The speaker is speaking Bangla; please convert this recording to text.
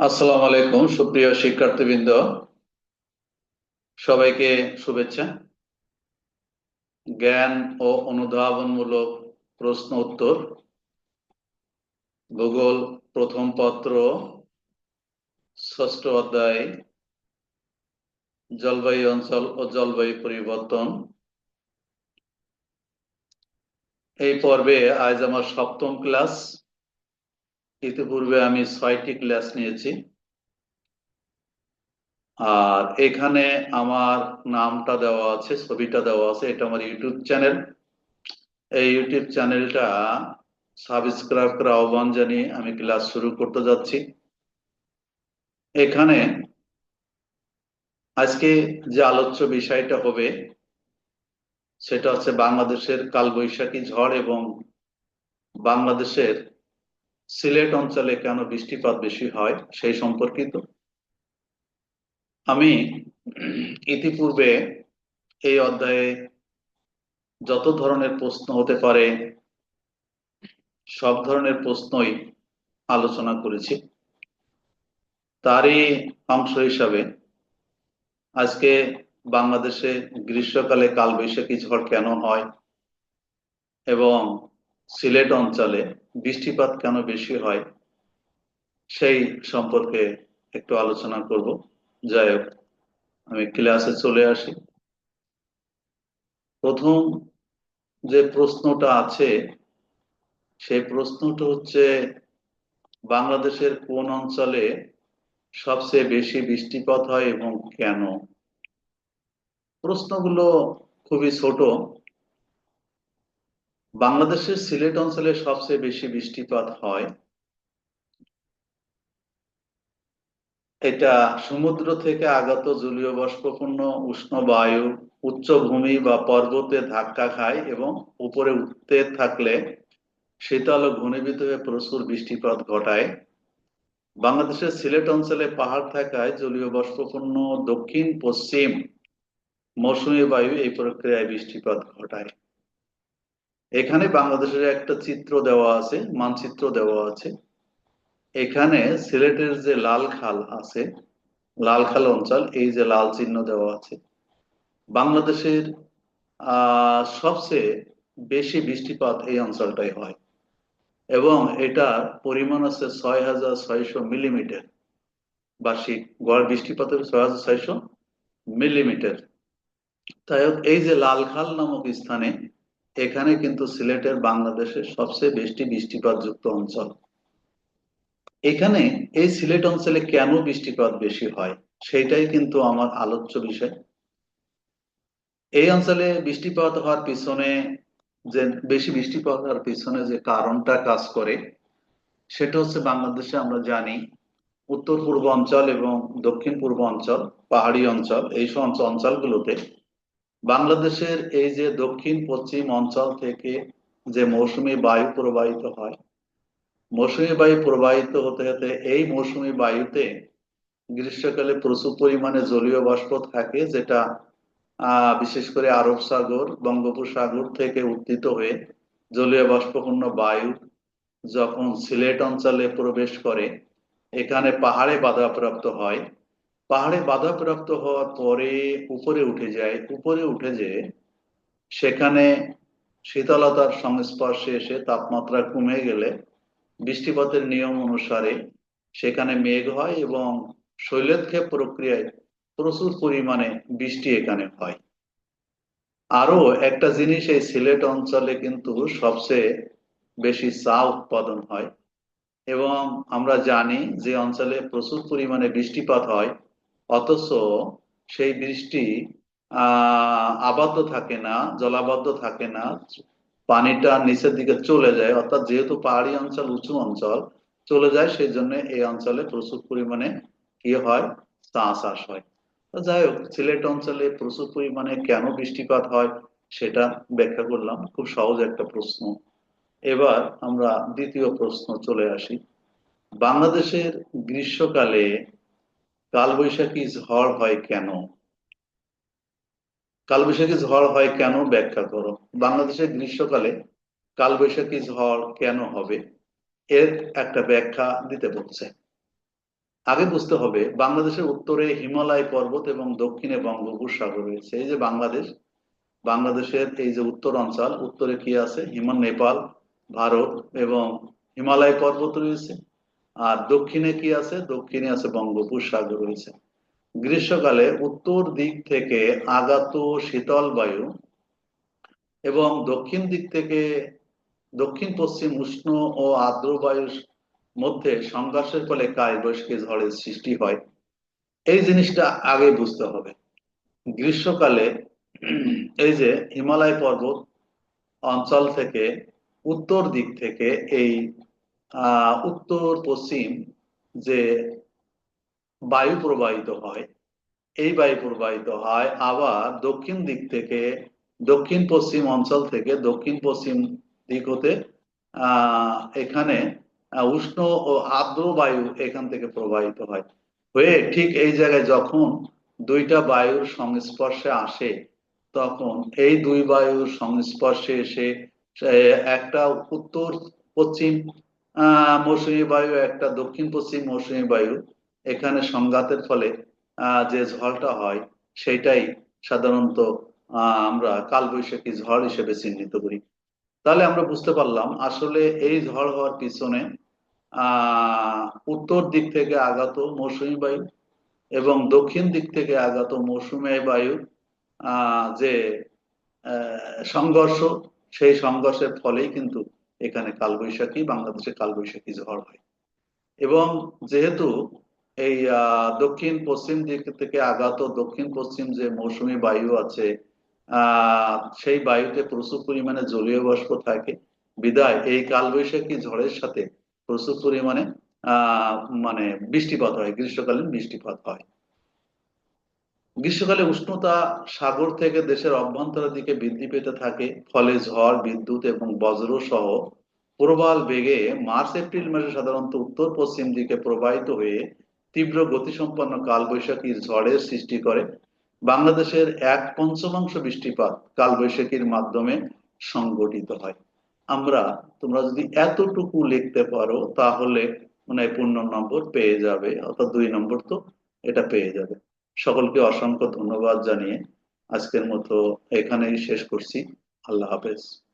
আসসালামু আলাইকুম, সুপ্রিয় শিক্ষার্থীবৃন্দ। সবাইকে শুভেচ্ছা। জ্ঞান ও অনুধাবনমূলক প্রশ্ন উত্তর। ভূগোল প্রথম পত্র, ষষ্ঠ অধ্যায়, জলবায়ু অঞ্চল ও জলবায়ু পরিবর্তন। এই পর্বে আজ আমার সপ্তম ক্লাস। ইতিপূর্বে আমি ছয়টি ক্লাস নিয়েছি। আর এখানে আমার নামটা দেওয়া আছে, ছবিটা দেওয়া আছে, এটা আমার ইউটিউব চ্যানেল। এই ইউটিউব চ্যানেলটা সাবস্ক্রাইব করে আহ্বান জানিয়ে আমি ক্লাস শুরু করতে যাচ্ছি। এখানে আজকে যে আলোচ্য বিষয়টা হবে, সেটা হচ্ছে বাংলাদেশের কালবৈশাখী ঝড় এবং বাংলাদেশের সিলেট অঞ্চলে কেন বৃষ্টিপাত বেশি হয় সেই সম্পর্কিত। আমি ইতিপূর্বে এই অধ্যায়ে যত ধরনের প্রশ্ন হতে পারে, সব ধরনের প্রশ্নই আলোচনা করেছি। তারই অংশ হিসাবে আজকে বাংলাদেশে গ্রীষ্মকালে কালবৈশাখী ঝড় কেন হয় এবং সিলেট অঞ্চলে বৃষ্টিপাত কেন বেশি হয়, সেই সম্পর্কে একটু আলোচনা করব। যাই হোক, আমি ক্লাসে চলে আসি। প্রথম যে প্রশ্নটা আছে, সেই প্রশ্নটা হচ্ছে, বাংলাদেশের কোন অঞ্চলে সবচেয়ে বেশি বৃষ্টিপাত হয় এবং কেন? প্রশ্নগুলো খুবই ছোট। বাংলাদেশের সিলেট অঞ্চলে সবচেয়ে বেশি বৃষ্টিপাত হয় এটা সমুদ্র থেকে আগত জলীয় বাষ্পপূর্ণ উষ্ণ বায়ু উচ্চভূমি বা পর্বতে ধাক্কা খায় এবং উপরে উঠতে থাকলে শীতল ও ঘনীভূত হয়ে প্রচুর বৃষ্টিপাত ঘটায়। বাংলাদেশের সিলেট অঞ্চলে পাহাড় থাকায় জলীয় বাষ্পপূর্ণ দক্ষিণ পশ্চিম মৌসুমী বায়ু এই প্রক্রিয়ায় বৃষ্টিপাত ঘটায়। এখানে বাংলাদেশের একটা চিত্র দেওয়া আছে, মানচিত্র দেওয়া আছে। এখানে সিলেটের যে লাল খাল আছে, লাল খাল অঞ্চল, এই যে লাল চিহ্ন দেওয়া আছে। বাংলাদেশের সবচেয়ে বেশি বৃষ্টিপাত এই অঞ্চলটাই হয়। এবং এটার পরিমাণ আছে ছয় হাজার ছয়শো মিলিমিটার। বার্ষিক গড় বৃষ্টিপাতের ছয় হাজার ছয়শো মিলিমিটার। তাই এই যে লালখাল নামক স্থানে এখানে কিন্তু সিলেটের বাংলাদেশের সবচেয়ে বেশি বৃষ্টিপাত যুক্ত অঞ্চল। এখানে এই সিলেট অঞ্চলে কেন বৃষ্টিপাত বেশি হয় সেটাই কিন্তু আমার আলোচ্য বিষয়। এই অঞ্চলে বৃষ্টিপাত হওয়ার পিছনে যে, বেশি বৃষ্টিপাত হওয়ার পিছনে যে কারণটা কাজ করে, সেটা হচ্ছে বাংলাদেশে আমরা জানি উত্তর পূর্ব অঞ্চল এবং দক্ষিণ পূর্ব অঞ্চল, পাহাড়ি অঞ্চল এই সব অঞ্চলগুলোতে বাংলাদেশের এই যে দক্ষিণ, পশ্চিম অঞ্চল থেকে যে মৌসুমী বায়ু প্রবাহিত হয়, মৌসুমী বায়ু প্রবাহিত হতে হতে এই মৌসুমী বায়ুতে গ্রীষ্মকালে প্রচুর পরিমাণে জলীয় বাষ্প থাকে, যেটা বিশেষ করে আরব সাগর, বঙ্গোপসাগর থেকে উত্থিত হয়ে জলীয় বাষ্পপূর্ণ বায়ু যখন সিলেট অঞ্চলে প্রবেশ করে, এখানে পাহাড়ে বাধাপ্রাপ্ত হয়। পাহাড়ে বাধাপ্রাপ্ত হওয়ার পরে উপরে উঠে যায়, উপরে উঠে যে সেখানে শীতলতার সংস্পর্শে এসে তাপমাত্রা কমে গেলে বৃষ্টিপাতের নিয়ম অনুসারে সেখানে মেঘ হয় এবং শৈলক্ষেপ প্রক্রিয়ায় প্রচুর পরিমাণে বৃষ্টি এখানে হয়। আরও একটা জিনিস এই সিলেট অঞ্চলে কিন্তু সবচেয়ে বেশি চা উৎপাদন হয় এবং আমরা জানি যে অঞ্চলে প্রচুর পরিমাণে বৃষ্টিপাত হয়। অথচ সেই বৃষ্টি আবদ্ধ থাকে না, জলাবদ্ধ থাকে না, পানিটা নিচের দিকে চলে যায়, অর্থাৎ যেহেতু পাহাড়ি অঞ্চল, উঁচু অঞ্চল, চলে যায় সেই জন্য এই অঞ্চলে প্রচুর পরিমাণে কি হয়? চা চাষ হয় যাই হোক, সিলেট অঞ্চলে প্রচুর পরিমাণে কেন বৃষ্টিপাত হয় সেটা ব্যাখ্যা করলাম। খুব সহজ একটা প্রশ্ন। এবার আমরা দ্বিতীয় প্রশ্ন চলে আসি। বাংলাদেশের গ্রীষ্মকালে কালবৈশাখী ঝড় হয় কেন? কালবৈশাখী ঝড় হয় কেন ব্যাখ্যা করো। বাংলাদেশের গ্রীষ্মকালে কালবৈশাখী ঝড় কেন হবে? এর একটা ব্যাখ্যা দিতে বলছে। আগে বুঝতে হবে, বাংলাদেশের উত্তরে হিমালয় পর্বত এবং দক্ষিণে বঙ্গোপসাগর রয়েছে। এই যে বাংলাদেশ, বাংলাদেশের এই যে উত্তর অঞ্চল, উত্তরে কি আছে? হিমাল নেপাল, ভারত এবং হিমালয় পর্বত রয়েছে। আর দক্ষিণে কি আছে? দক্ষিণে আছে বঙ্গোপসাগর রয়েছে। গ্রীষ্মকালে উত্তর দিক থেকে আগত শীতল বায়ু এবং দক্ষিণ দিক থেকে দক্ষিণ, পশ্চিম উষ্ণ ও আর্দ্র বায়ুর মধ্যে সংঘর্ষের ফলে কালবৈশাখী ঝড়ের সৃষ্টি হয়। এই জিনিসটা আগে বুঝতে হবে। গ্রীষ্মকালে এই যে হিমালয় পর্বত অঞ্চল থেকে উত্তর দিক থেকে এই উত্তর, পশ্চিম যে বায়ু প্রবাহিত হয়, এই বায়ু প্রবাহিত হয় আবার দক্ষিণ দিক থেকে, দক্ষিণ পশ্চিম অঞ্চল থেকে দক্ষিণ পশ্চিম দিক হতে এখানে উষ্ণ ও আর্দ্র বায়ু এখান থেকে প্রবাহিত হয়। হয়ে ঠিক এই জায়গায় যখন দুইটা বায়ুর সংস্পর্শে আসে, তখন এই দুই বায়ুর সংস্পর্শে এসে একটা উত্তর, পশ্চিম মৌসুমী বায়ু একটা দক্ষিণ পশ্চিম মৌসুমী বায়ু। এখানে সংঘাতের ফলে যে ঝড়টা হয় সেটাই সাধারণত আমরা কালবৈশাখী ঝড় হিসেবে চিহ্নিত করি। তাহলে আমরা বুঝতে পারলাম, আসলে এই ঝড় হওয়ার পিছনে উত্তর দিক থেকে আগত মৌসুমী বায়ু এবং দক্ষিণ দিক থেকে আগত মৌসুমী বায়ু যে সংঘর্ষ, সেই সংঘর্ষের ফলেই কিন্তু এখানে কালবৈশাখী, বাংলাদেশে কালবৈশাখী ঝড় হয়। এবং যেহেতু এই দক্ষিণ, পশ্চিম দিক থেকে আগত দক্ষিণ, পশ্চিম যে মৌসুমী বায়ু আছে সেই বায়ুতে প্রচুর পরিমাণে জলীয় বাষ্প থাকে। বিদায়, এই কালবৈশাখী ঝড়ের সাথে প্রচুর পরিমাণে মানে বৃষ্টিপাত হয়, গ্রীষ্মকালীন বৃষ্টিপাত হয়। গ্রীষ্মকালে উষ্ণতা সাগর থেকে দেশের অভ্যন্তরের দিকে বৃদ্ধি পেতে থাকে, ফলে ঝড়, বিদ্যুৎ এবং বজ্র সহ প্রবাল বেগে মার্চ, এপ্রিল মাসে সাধারণত উত্তর পশ্চিম দিকে প্রবাহিত হয়ে তীব্র গতিসম্পন্ন কালবৈশাখীর ঝড়ের সৃষ্টি করে। বাংলাদেশের এক পঞ্চমাংশ বৃষ্টিপাত কালবৈশাখীর মাধ্যমে সংগঠিত হয়। আমরা, তোমরা যদি এতটুকু লিখতে পারো, তাহলে মানে পূর্ণ নম্বর পেয়ে যাবে, অর্থাৎ দুই নম্বর তো এটা পেয়ে যাবে। সকলকে অসংখ্য ধন্যবাদ জানিয়ে আজকের মতো এখানেই শেষ করছি। আল্লাহ হাফেজ।